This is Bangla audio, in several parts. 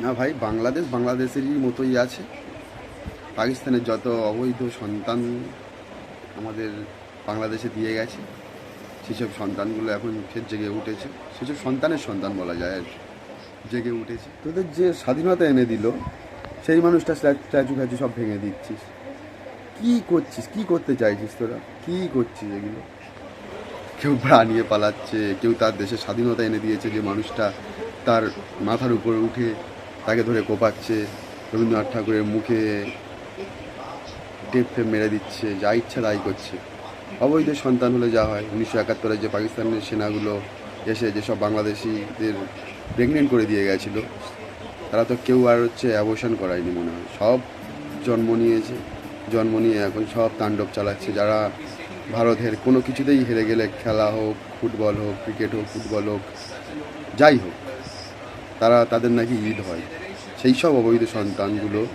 না ভাই, বাংলাদেশ, বাংলাদেশেরই মতোই আছে। পাকিস্তানের যত অবৈধ সন্তান আমাদের বাংলাদেশে দিয়ে গেছে, সেসব সন্তানগুলো এখন ফের জেগে উঠেছে। সেসব সন্তানের সন্তান বলা যায় আর। জেগে উঠেছে। তোদের যে স্বাধীনতা এনে দিল, সেই মানুষটা স্ট্যাচু ফ্যাচু সব ভেঙে দিচ্ছিস। কি করছিস? কি করতে চাইছিস তোরা? কি করছিস এগুলো? কেউ নিয়ে পালাচ্ছে, কেউ তার দেশের স্বাধীনতা এনে দিয়েছে যে মানুষটা তার মাথার উপরে উঠে তাকে ধরে কোপাচ্ছে, রবীন্দ্রনাথ ঠাকুরের মুখে টেপ ফেপ মেরে দিচ্ছে, যা ইচ্ছা তাই করছে। অবৈধ সন্তান হলে যা হয়। উনিশশো একাত্তরে যে পাকিস্তানের সেনাগুলো এসে যেসব বাংলাদেশিদের প্রেগনেন্ট করে দিয়ে গেছিল, তারা তো কেউ আর হচ্ছে অ্যাবর্শন করায়নি মনে হয়। সব জন্ম নিয়েছে, জন্ম নিয়ে এখন সব তাণ্ডব চালাচ্ছে। যারা ভারতের কোনো কিছুতেই হেরে গেলে খেলা হোক, ফুটবল হোক, ক্রিকেট হোক, ফুটবল হোক, যাই হোক। তারা তাদের নাকি ঈদ হয়। সেই সব অবৈধ সন্তানগুলো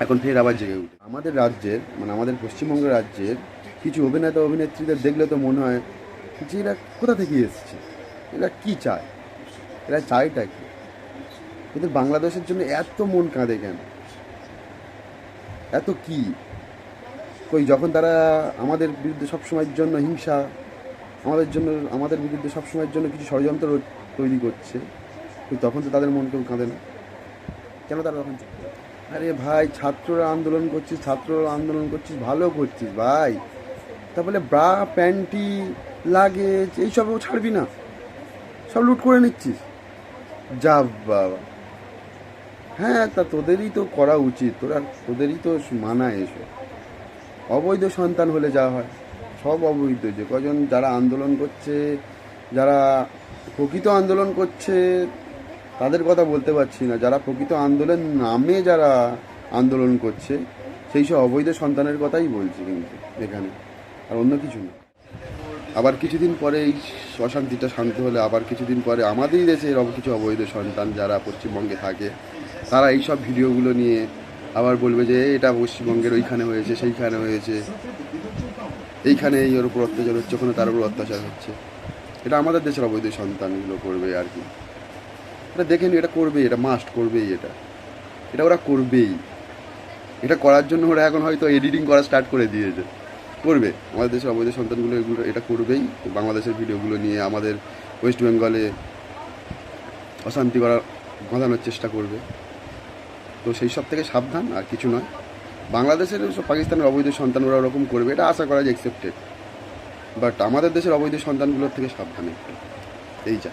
এখন ফের আবার জেগে উঠে। আমাদের রাজ্যের মানে আমাদের পশ্চিমবঙ্গ রাজ্যের কিছু অভিনেতা, অভিনেত্রীদের দেখলে তো মনে হয় যে এরা কোথা থেকে এসছে? এরা কি চায়? এরা চায়টা কি? এদের বাংলাদেশের জন্য এত মন কাঁদে কেন? এত কি? কই যখন তারা আমাদের বিরুদ্ধে সবসময়ের জন্য হিংসা, আমাদের জন্য, আমাদের বিরুদ্ধে সবসময়ের জন্য কিছু ষড়যন্ত্র তৈরি করছে তখন তো তাদের মন কেউ কাঁদে না। কেন তারা তখন আরে ভাই, ছাত্ররা আন্দোলন করছিস, ছাত্ররা আন্দোলন করছিস, ভালো করছিস ভাই। তা বলে ব্রা, প্যান্টি, লাগেজ এইসবও ছাড়বি না। সব লুট করে নিচ্ছিস। যা বাবা। হ্যাঁ তা তোদেরই তো করা উচিত। তোরা, তোদেরই তো মানা এসো অবৈধ সন্তান হলে যা হয়। সব অবৈধ। যে কজন যারা আন্দোলন করছে, যারা প্রকৃত আন্দোলন করছে তাদের কথা বলতে পারছি না। যারা প্রকৃত আন্দোলন নামে যারা আন্দোলন করছে, সেই সব অবৈধ সন্তানের কথাই বলছি কিন্তু এখানে। আর অন্য কিছু না। আবার কিছুদিন পরে এই অশান্তিটা শান্ত হলে আবার কিছুদিন পরে আমাদেরই দেশে এরকম কিছু অবৈধ সন্তান যারা পশ্চিমবঙ্গে থাকে, তারা এই সব ভিডিওগুলো নিয়ে আবার বলবে যে এটা পশ্চিমবঙ্গের ওইখানে হয়েছে, সেইখানে হয়েছে। এইখানে এই ওর উপর অত্যাচার হচ্ছে, ওখানে তার উপর অত্যাচার হচ্ছে। এটা আমাদের দেশের অবৈধ সন্তানগুলো করবে আর কি। এটা দেখে নি এটা করবেই, এটা মাস্ট করবেই এটা। এটা ওরা করবেই। এটা করার জন্য ওরা এখন হয়তো এডিটিং করা স্টার্ট করে দিয়েছে। করবে। আমাদের দেশের অবৈধ সন্তানগুলো এগুলো, এটা করবেই। বাংলাদেশের ভিডিওগুলো নিয়ে আমাদের ওয়েস্ট বেঙ্গলে অশান্তি করা বাঁধানোর চেষ্টা করবে। তো সেই সব থেকে সাবধান, আর কিছু নয়। বাংলাদেশের পাকিস্তানের অবৈধ সন্তান ওরা ওরকম করবে, এটা আশা করা যায় অ্যাকসেপ্টেড বাট আমাদের দেশের অবৈধ সন্তানগুলোর থেকে সাবধান একটু। এই যা।